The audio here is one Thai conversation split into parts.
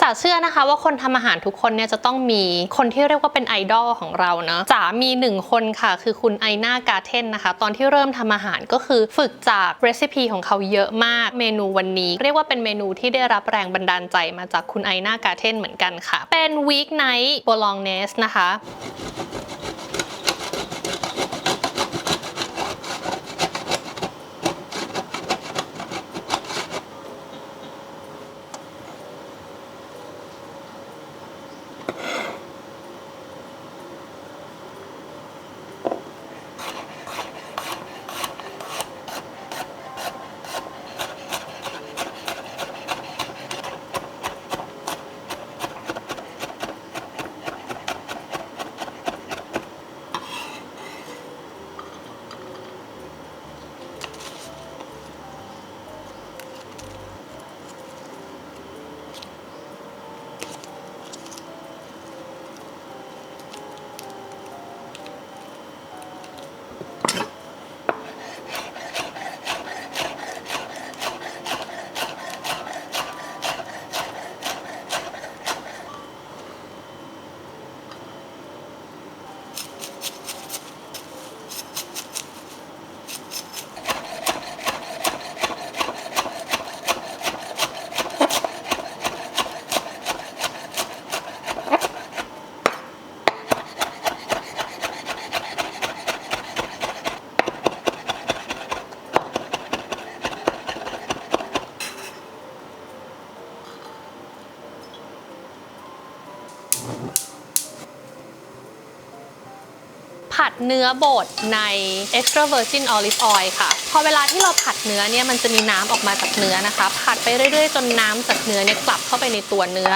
จ๋าเชื่อนะคะว่าคนทำอาหารทุกคนเนี่ยจะต้องมีคนที่เรียกว่าเป็นไอดอลของเราเนาะจ๋ามีหนึ่งคนค่ะ คือคุณไอนากาเทนนะคะ ตอนที่เริ่มทำอาหารก็คือฝึกจากเรซิปีของเขาเยอะมากเมนูวันนี้ เรียกว่าเป็นเมนูที่ได้รับแรงบันดาลใจมาจากคุณไอนากาเทนเหมือนกันค่ะ เป็นวีคไนท์โบลองเนสนะคะ ผัดเนื้อบดใน extra virgin olive oil ค่ะ พอเวลาที่เราผัดเนื้อเนี่ยมันจะมีน้ำออกมาจากเนื้อนะคะ ผัดไปเรื่อยๆ จนน้ำจากเนื้อเนี่ยกลับเข้าไปในตัวเนื้อ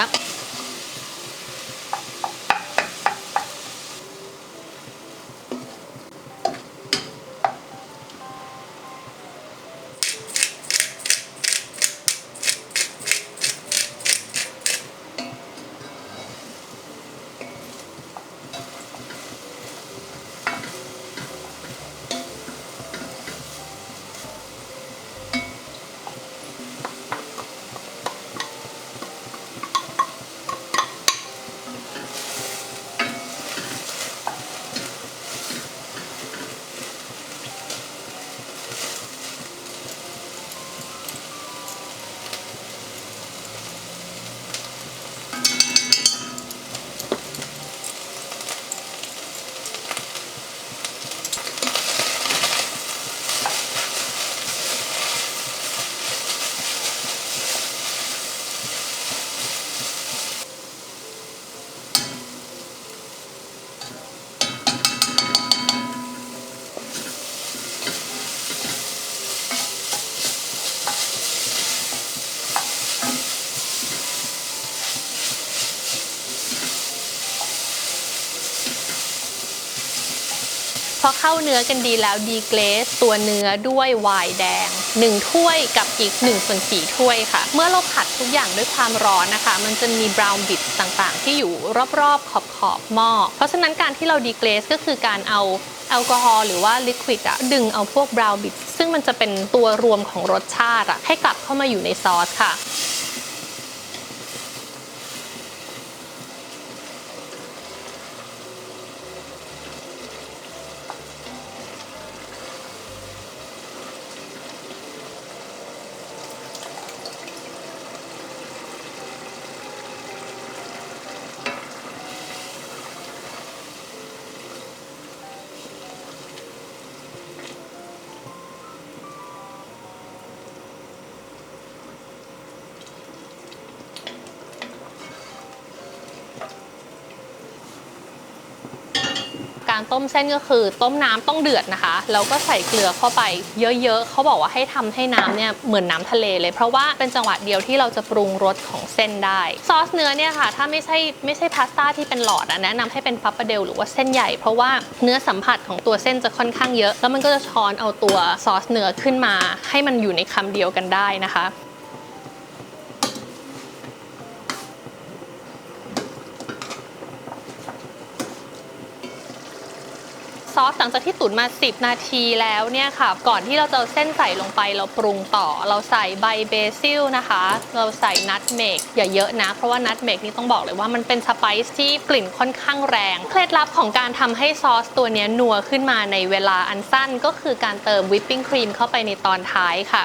อเข้าเนื้อกันดีแล้วดีเกรสตัวเนื้อด้วยไวน์แดง 1 ถ้วยกับอีก1ส่วน4ถ้วยค่ะ เมื่อเราผัดทุกอย่างด้วยความร้อนนะคะ มันจะมีบราวน์บิทต่างๆ ที่อยู่รอบๆขอบๆหม้อ เพราะฉะนั้นการที่เราดีเกรสก็คือการเอาแอลกอฮอล์หรือว่าลิควิดอะดึงเอาพวกบราวน์บิทซึ่งมันจะเป็นตัวรวมของรสชาติอะให้กลับเข้ามาอยู่ในซอสค่ะ การต้มเส้นก็คือ ต้มน้ำต้องเดือดนะคะแล้วก็ใส่เกลือเข้าไปเยอะๆเขาบอกว่าให้ทำให้น้ำเนี่ยเหมือนน้ำทะเลเลย เพราะว่าเป็นจังหวะเดียวที่เราจะปรุงรสของเส้นได้ ซอสเนื้อเนี่ยค่ะ ถ้าไม่ใช่ไม่ใช่พาสต้าที่เป็นหลอดอะแนะนำให้เป็นพับปะเดลหรือว่าเส้นใหญ่ เพราะว่าเนื้อสัมผัสของตัวเส้นจะค่อนข้างเยอะ แล้วมันก็จะช้อนเอาตัวซอสเนื้อขึ้นมา ให้มันอยู่ในคำเดียวกันได้นะคะ อสหลังจากที่ตุ๋นมา 10 นาทีแล้วเนี่ยค่ะ ก่อนที่เราจะเส้นใส่ลงไปเราปรุงต่อ เราใส่ใบเบซิลนะคะ เราใส่นัทเมกอย่าเยอะนะ เพราะว่านัทเมกนี่ต้องบอกเลยว่ามันเป็นสไปซ์ที่กลิ่นค่อนข้างแรง เคล็ดลับของการทำให้ซอสตัวนี้นัวขึ้นมาในเวลาอันสั้นก็คือการเติมวิปปิ้งครีมเข้าไปในตอนท้ายค่ะ